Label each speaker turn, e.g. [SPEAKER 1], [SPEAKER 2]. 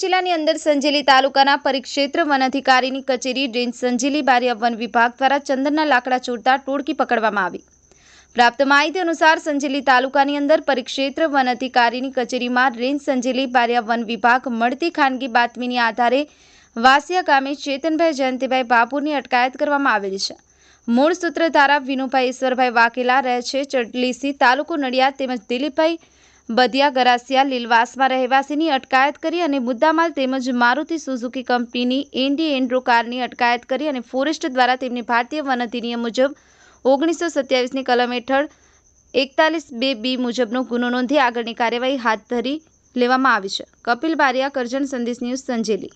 [SPEAKER 1] જિલ્લાની અંદર સંજેલી તાલુકાના પરિક્ષેત્ર વન અધિકારીની કચેરી રેન્જ સંજેલી બારિયા વન વિભાગ દ્વારા ચંદનના લાકડા ચોરતા ટોળકી પકડવામાં આવી. પ્રાપ્ત માહિતી અનુસાર સંજેલી તાલુકાની અંદર પરિક્ષેત્ર વન અધિકારીની કચેરીમાં રેન્જ સંજેલી બારિયા વન વિભાગ મળતી ખાનગી બાતમીની આધારે વાસિયા ગામે ચેતનભાઈ જયંતિભાઈ બાપુની અટકાયત કરવામાં આવેલી છે. મૂળ સૂત્રધારા વિનુભાઈ ઈશ્વરભાઈ વાકેલા રહે છે ચડલીસી તાલુકો નડિયાદ તેમજ દિલીપભાઈ બધિયા ગરાસિયા લીલવાસમાં રહેવાસીની અટકાયત કરી અને મુદ્દામાલ તેમજ મારુતિ સુઝુકી કંપનીની એન્ડી એન્ડ્રો કારની અટકાયત કરી અને ફોરેસ્ટ દ્વારા તેમની ભારતીય વન અધિનિયમ મુજબ ઓગણીસો સત્યાવીસની કલમ હેઠળ એકતાલીસ બે બી મુજબનો ગુનો નોંધી આગળની કાર્યવાહી હાથ ધરી લેવામાં આવી છે. કપિલ બારિયા, કરજણ સંદેશ ન્યૂઝ, સંજેલી.